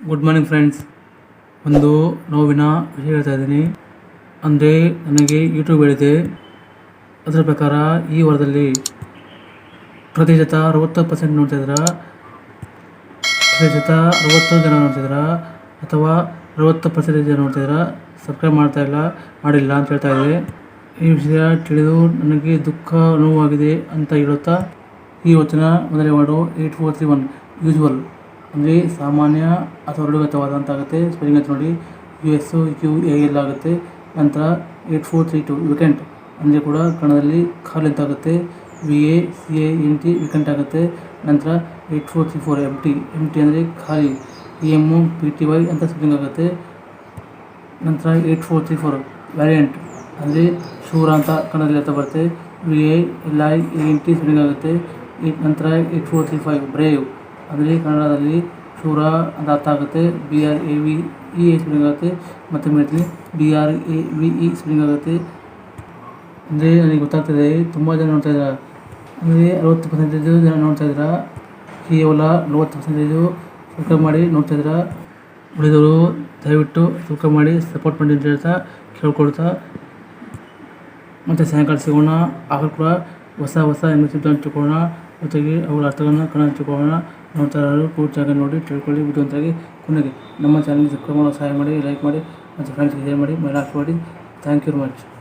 Good morning friends ಒಂದು ನೋವಿನ ವಿಷಯ ಹೇಳ್ತಾ ಇದ್ದೀನಿ. ಅಂದರೆ ನನಗೆ ಯೂಟ್ಯೂಬ್ ಹೇಳಿದೆ. ಅದರ ಪ್ರಕಾರ ಈ ವಾರದಲ್ಲಿ ಪ್ರತಿಶತ ಅರವತ್ತು ಪರ್ಸೆಂಟ್ ನೋಡ್ತಿದ್ರ ಪ್ರತಿಶತ ಅರವತ್ತು ಜನ ನೋಡ್ತಿದ್ದೀರಾ ಅಥವಾ ಅರವತ್ತು ಪರ್ಸೆಂಟೇಜ್ ಜನ ನೋಡ್ತಿದ್ರ ಸಬ್ಸ್ಕ್ರೈಬ್ ಮಾಡ್ತಾ ಇಲ್ಲ, ಮಾಡಿಲ್ಲ ಅಂತ ಹೇಳ್ತಾ ಇದೆ. ಈ ವಿಷಯ ತಿಳಿದು ನನಗೆ ದುಃಖ ನೋವಾಗಿದೆ ಅಂತ ಹೇಳುತ್ತಾ ಈ ವಚನ ಮೊದಲೇ ಮಾಡು. Eight four three one usual ಅಂದರೆ ಸಾಮಾನ್ಯ ಅಥವಾ ರೂಢಿಗತವಾದಂಥ ಆಗುತ್ತೆ ಸ್ಪೆಲ್ಲಿಂಗ್ ಅಂತ ನೋಡಿ U S U A L ಆಗುತ್ತೆ. ನಂತರ eight four three two vacant ಅಂದರೆ ಕೂಡ ಕನ್ನಡದಲ್ಲಿ ಖಾಲಿ ಅಂತಾಗುತ್ತೆ V A C A N T vacant ಆಗುತ್ತೆ. ನಂತರ eight four three four empty empty ಅಂದರೆ ಖಾಲಿ. E M P T Y ಅಂತ ಸ್ಪೆಲ್ಲಿಂಗ್ ಆಗುತ್ತೆ. ನಂತರ eight four three four variant ಅಂದರೆ ಶೂರ ಅಂತ ಕನ್ನಡದಲ್ಲಿ ಅಂತ ಬರುತ್ತೆ. V A L I N T spelling ಆಗುತ್ತೆ. ಏಟ್ ನಂತರ eight four three five brave ಅಂದರೆ ಕನ್ನಡದಲ್ಲಿ ಶೂರ ಅಂತ ಅರ್ಥ ಆಗುತ್ತೆ. B R A V E A spelling ಆಗುತ್ತೆ. ಮತ್ತು ಹೇಳ್ತೀನಿ B R A V E spelling ಆಗುತ್ತೆ. ಅಂದರೆ ನನಗೆ ಗೊತ್ತಾಗ್ತದೆ ತುಂಬ ಜನ ನೋಡ್ತಾ ಇದ್ದಾರೆ. ಅಂದರೆ ಅರವತ್ತು ಪರ್ಸೆಂಟೇಜು ಜನ ನೋಡ್ತಾ ಕೇವಲ ನಲವತ್ತು ಪರ್ಸೆಂಟೇಜು ಸಬ್ಸ್ಕ್ರೈಬ್ ಮಾಡಿ ನೋಡ್ತಾ ಉಳಿದವರು ದಯವಿಟ್ಟು ಸಬ್ಸ್ಕ್ರೈಬ್ ಮಾಡಿ ಸಪೋರ್ಟ್ ಮಾಡಿ ಅಂತ ಹೇಳ್ತಾ ಕೇಳ್ಕೊಳ್ತಾ. ಮತ್ತು ಸಾಯಂಕಾಲ ಸಿಗೋಣ. ಆಗ ಕೂಡ ಹೊಸ ಹೊಸ ಎಮ್ಮೆಸಿದ್ದು ಹಂಚಿಕೊಳ್ಳೋಣ ಜೊತೆಗೆ ಅವುಗಳ ಅರ್ಥಗಳನ್ನು ಕಣ ಹಂಚಿಕೊಳ್ಳೋಣ ನೋಡ್ತಾ ಇರೋರು ಪೂರ್ತಿಯಾಗಿ ನೋಡಿ ತಿಳ್ಕೊಳ್ಳಿ ಬುದ್ಧಿವಂತಾಗಿ ಕೊನೆಗೆ ನಮ್ಮ ಚಾನಲ್ ಸಬ್ಸ್ಕ್ರೈಬ್ ಮಾಡೋ ಸಹಾಯ ಮಾಡಿ ಲೈಕ್ ಮಾಡಿ, ಮತ್ತು ಫ್ರೆಂಡ್ಸ್ಗೆ ಶೇರ್ ಮಾಡಿ ಮೇಲೆ ಮಾಡಿ. Thank you much